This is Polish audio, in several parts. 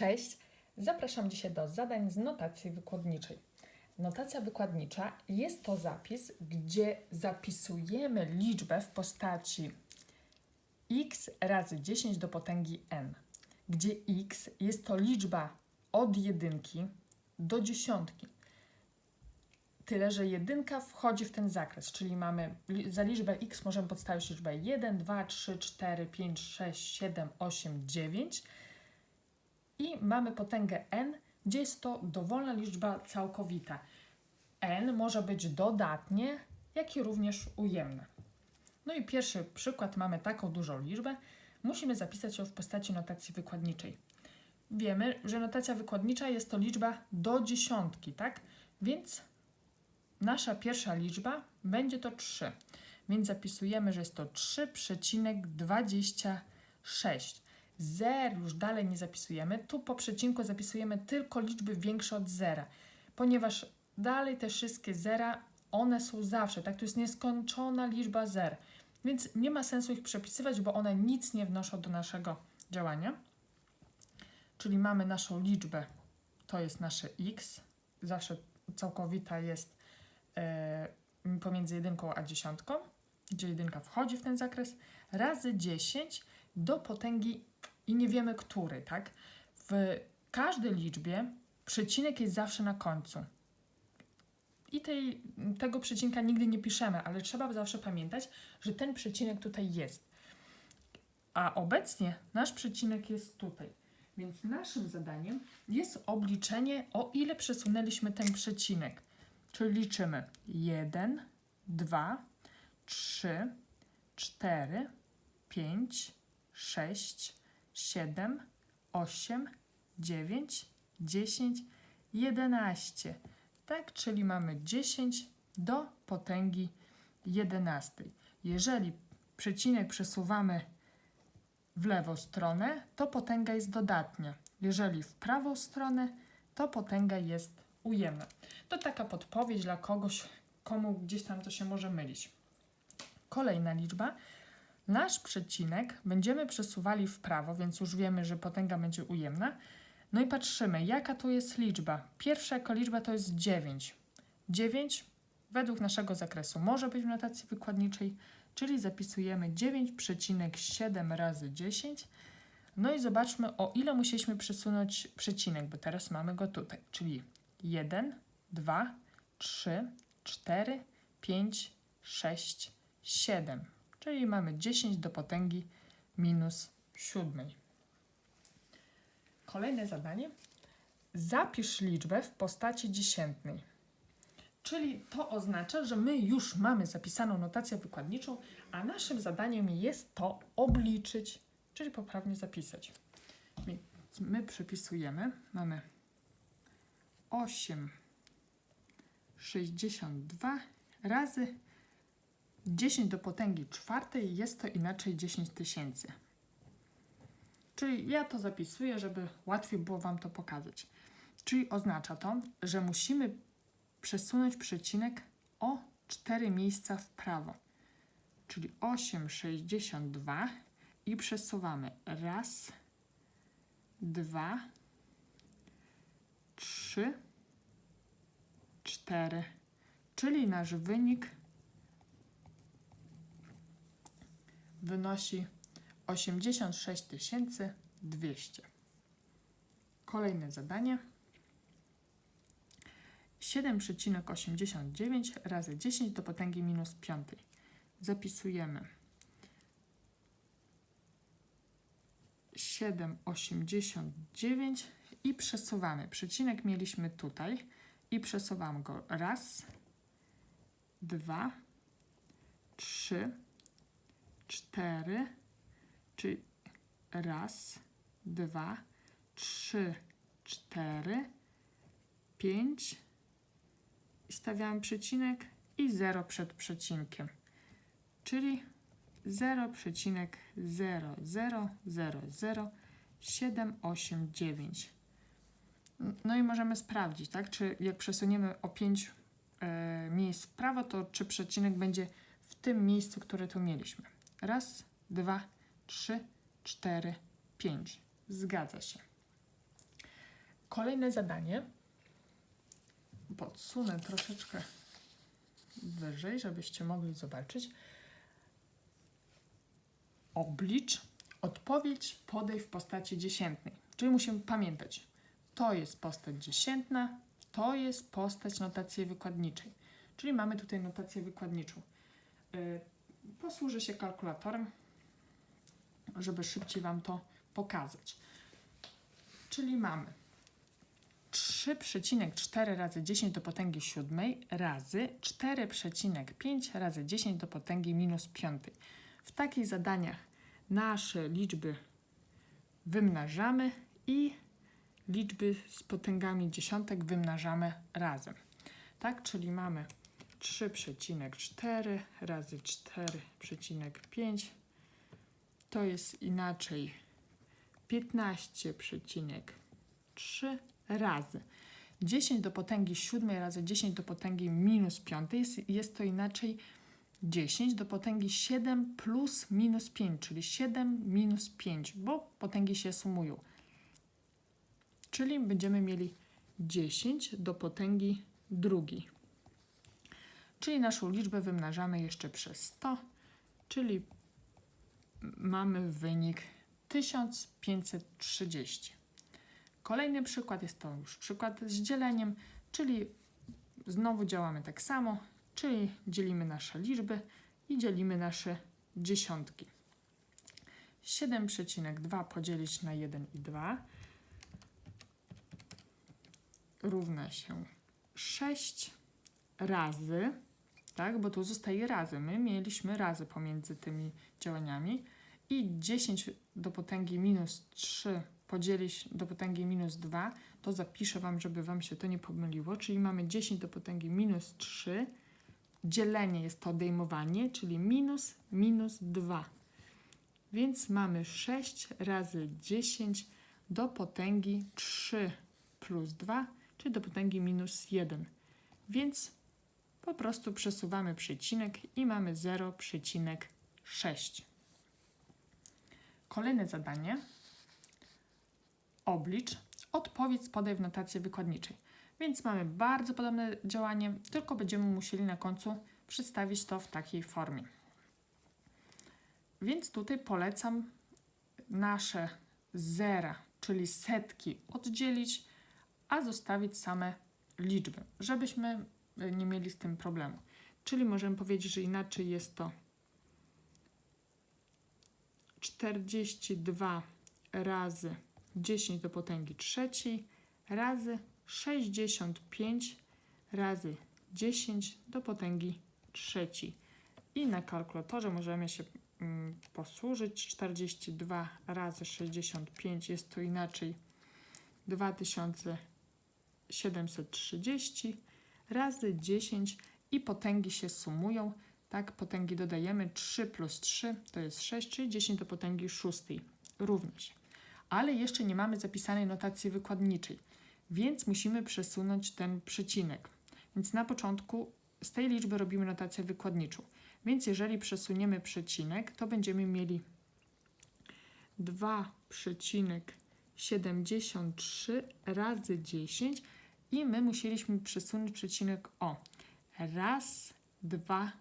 Cześć! Zapraszam dzisiaj do zadań z notacji wykładniczej. Notacja wykładnicza jest to zapis, gdzie zapisujemy liczbę w postaci x razy 10 do potęgi n, gdzie x jest to liczba od jedynki do dziesiątki. Tyle, że jedynka wchodzi w ten zakres, czyli mamy za liczbę x możemy podstawić liczbę 1, 2, 3, 4, 5, 6, 7, 8, 9 i mamy potęgę n, gdzie jest to dowolna liczba całkowita. n może być dodatnie, jak i również ujemne. No i pierwszy przykład mamy taką dużą liczbę. Musimy zapisać ją w postaci notacji wykładniczej. Wiemy, że notacja wykładnicza jest to liczba do dziesiątki, tak? Więc nasza pierwsza liczba będzie to 3. Więc zapisujemy, że jest to 3,26. Zer już dalej nie zapisujemy. Tu po przecinku zapisujemy tylko liczby większe od zera, ponieważ dalej te wszystkie zera, one są zawsze, tak? To jest nieskończona liczba zer, więc nie ma sensu ich przepisywać, bo one nic nie wnoszą do naszego działania. Czyli mamy naszą liczbę, to jest nasze x, zawsze całkowita jest e, pomiędzy jedynką a dziesiątką, gdzie jedynka wchodzi w ten zakres, razy 10 do potęgi i nie wiemy której, tak? W każdej liczbie przecinek jest zawsze na końcu. I tej, tego przecinka nigdy nie piszemy, ale trzeba zawsze pamiętać, że ten przecinek tutaj jest. A obecnie nasz przecinek jest tutaj. Więc naszym zadaniem jest obliczenie, o ile przesunęliśmy ten przecinek. Czyli liczymy 1, 2, 3, 4, 5, 6, 7, 8, 9, 10, 11. Tak, czyli mamy 10 do potęgi 11. Jeżeli przecinek przesuwamy w lewą stronę, to potęga jest dodatnia. Jeżeli w prawą stronę, to potęga jest ujemna. To taka podpowiedź dla kogoś, komu gdzieś tam to się może mylić. Kolejna liczba. Nasz przecinek będziemy przesuwali w prawo, więc już wiemy, że potęga będzie ujemna. No i patrzymy, jaka tu jest liczba. Pierwsza jako liczba to jest 9. 9 według naszego zakresu może być w notacji wykładniczej, czyli zapisujemy 9,7 razy 10. No i zobaczmy, o ile musieliśmy przesunąć przecinek, bo teraz mamy go tutaj, czyli 1, 2, 3, 4, 5, 6, 7. Czyli mamy 10 do potęgi minus 7. Kolejne zadanie. Zapisz liczbę w postaci dziesiętnej. Czyli to oznacza, że my już mamy zapisaną notację wykładniczą, a naszym zadaniem jest to obliczyć, czyli poprawnie zapisać. My przypisujemy, mamy 8, 62 razy 10 do potęgi czwartej jest to inaczej 10 tysięcy. Czyli ja to zapisuję, żeby łatwiej było Wam to pokazać. Czyli oznacza to, że musimy przesunąć przecinek o 4 miejsca w prawo. Czyli 8,62 i przesuwamy raz, dwa, trzy, cztery. Czyli nasz wynik wynosi 86 200. Kolejne zadanie. 7,89 razy 10 do potęgi minus 5. Zapisujemy 7,89 i przesuwamy. Przecinek mieliśmy tutaj i przesuwam go raz, dwa, trzy, cztery, czyli raz, dwa, trzy, cztery, pięć i stawiamy przecinek i 0 przed przecinkiem, czyli 0,0000789. No i możemy sprawdzić, tak, czy jak przesuniemy o 5 e, miejsc w prawo, to czy przecinek będzie w tym miejscu, które tu mieliśmy. Raz, dwa, trzy, cztery, pięć. Zgadza się. Kolejne zadanie. Podsunę troszeczkę wyżej, żebyście mogli zobaczyć. Oblicz odpowiedź podaj w postaci dziesiętnej. Czyli musimy pamiętać, to jest postać dziesiętna, to jest postać notacji wykładniczej. Czyli mamy tutaj notację wykładniczą. Posłużę się kalkulatorem, żeby szybciej Wam to pokazać. Czyli mamy 3,4 razy 10 do potęgi siódmej razy 4,5 razy 10 do potęgi minus piątej. W takich zadaniach nasze liczby wymnażamy i liczby z potęgami dziesiątek wymnażamy razem. Tak, czyli mamy 3,4 razy 4,5 to jest inaczej 15,3 razy 10 do potęgi siódmej razy 10 do potęgi minus piątej jest, jest to inaczej 10 do potęgi 7 plus minus 5, czyli 7 minus 5, bo potęgi się sumują. Czyli będziemy mieli 10 do potęgi drugiej. Czyli naszą liczbę wymnażamy jeszcze przez 100, czyli mamy wynik 1530. Kolejny przykład jest to już przykład z dzieleniem, czyli znowu działamy tak samo, czyli dzielimy nasze liczby i dzielimy nasze dziesiątki. 7,2 podzielić na 1 i 2 równa się 6 razy, tak, bo tu zostaje razy. My mieliśmy razy pomiędzy tymi działaniami i 10 do potęgi minus 3 podzielić do potęgi minus 2, to zapiszę Wam, żeby Wam się to nie pomyliło, czyli mamy 10 do potęgi minus 3, dzielenie jest to odejmowanie, czyli minus minus 2. Więc mamy 6 razy 10 do potęgi 3 plus 2, czyli do potęgi minus 1. Więc po prostu przesuwamy przecinek i mamy 0,6. Kolejne zadanie. Oblicz, odpowiedz, podaj w notacji wykładniczej. Więc mamy bardzo podobne działanie, tylko będziemy musieli na końcu przedstawić to w takiej formie. Więc tutaj polecam nasze zera, czyli setki oddzielić, a zostawić same liczby, żebyśmy nie mieli z tym problemu. Czyli możemy powiedzieć, że inaczej jest to 42 razy 10 do potęgi trzeciej razy 65 razy 10 do potęgi trzeciej. I na kalkulatorze możemy się mm, posłużyć. 42 razy 65 jest to inaczej 2730 razy 10 i potęgi się sumują. Tak, potęgi dodajemy 3 plus 3 to jest 6, czyli 10 do potęgi szóstej równa się. Ale jeszcze nie mamy zapisanej notacji wykładniczej, więc musimy przesunąć ten przecinek. Więc na początku z tej liczby robimy notację wykładniczą. Więc jeżeli przesuniemy przecinek, to będziemy mieli 2,73 razy 10 i my musieliśmy przesunąć przecinek o raz, dwa,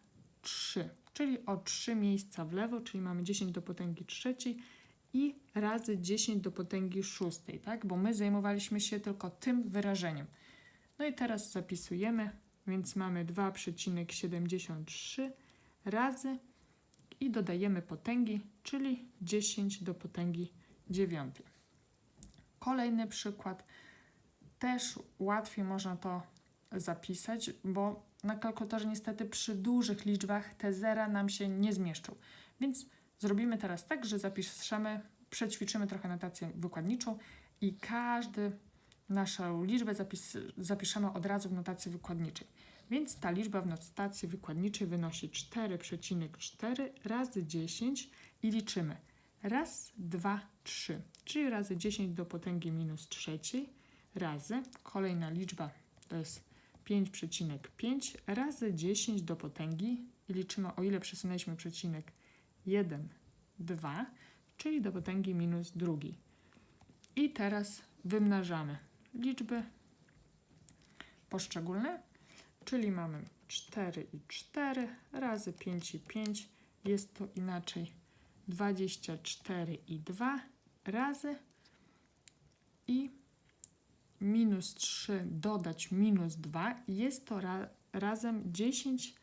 trzy, czyli o trzy miejsca w lewo, czyli mamy 10 do potęgi trzeciej i razy 10 do potęgi szóstej, tak? Bo my zajmowaliśmy się tylko tym wyrażeniem. No i teraz zapisujemy, więc mamy 2,73 razy i dodajemy potęgi, czyli 10 do potęgi dziewiątej. Kolejny przykład. Też łatwiej można to zapisać, bo na kalkulatorze niestety przy dużych liczbach te zera nam się nie zmieszczą. Więc zrobimy teraz tak, że zapiszemy, przećwiczymy trochę notację wykładniczą i każdy naszą liczbę zapis, zapiszemy od razu w notacji wykładniczej. Więc ta liczba w notacji wykładniczej wynosi 4,4 razy 10 i liczymy raz, dwa, trzy, czyli razy 10 do potęgi minus trzeciej razy, kolejna liczba to jest 5,5 razy 10 do potęgi i liczymy o ile przesunęliśmy przecinek 1, 2, czyli do potęgi minus drugiej. I teraz wymnażamy liczby poszczególne, czyli mamy 4 i 4 razy 5 i 5, jest to inaczej 24 i 2 razy i minus 3 dodać minus 2 jest to ra razem 10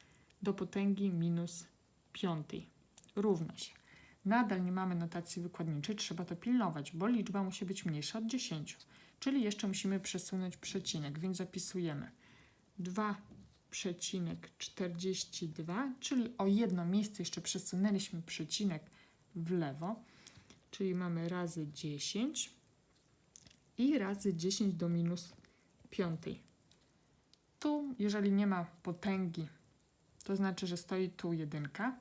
do potęgi minus 5 równa się. Nadal nie mamy notacji wykładniczej, trzeba to pilnować, bo liczba musi być mniejsza od 10, czyli jeszcze musimy przesunąć przecinek, więc zapisujemy. 2,42, czyli o jedno miejsce jeszcze przesunęliśmy przecinek w lewo, czyli mamy razy 10 i razy 10 do minus 5. Tu, jeżeli nie ma potęgi, to znaczy, że stoi tu jedynka,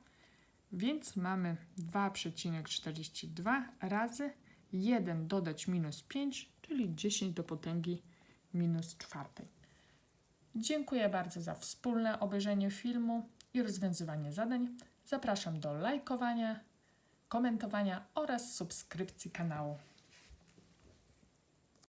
więc mamy 2,42 razy 1 dodać minus 5, czyli 10 do potęgi minus 4. Dziękuję bardzo za wspólne obejrzenie filmu i rozwiązywanie zadań. Zapraszam do lajkowania, komentowania oraz subskrypcji kanału.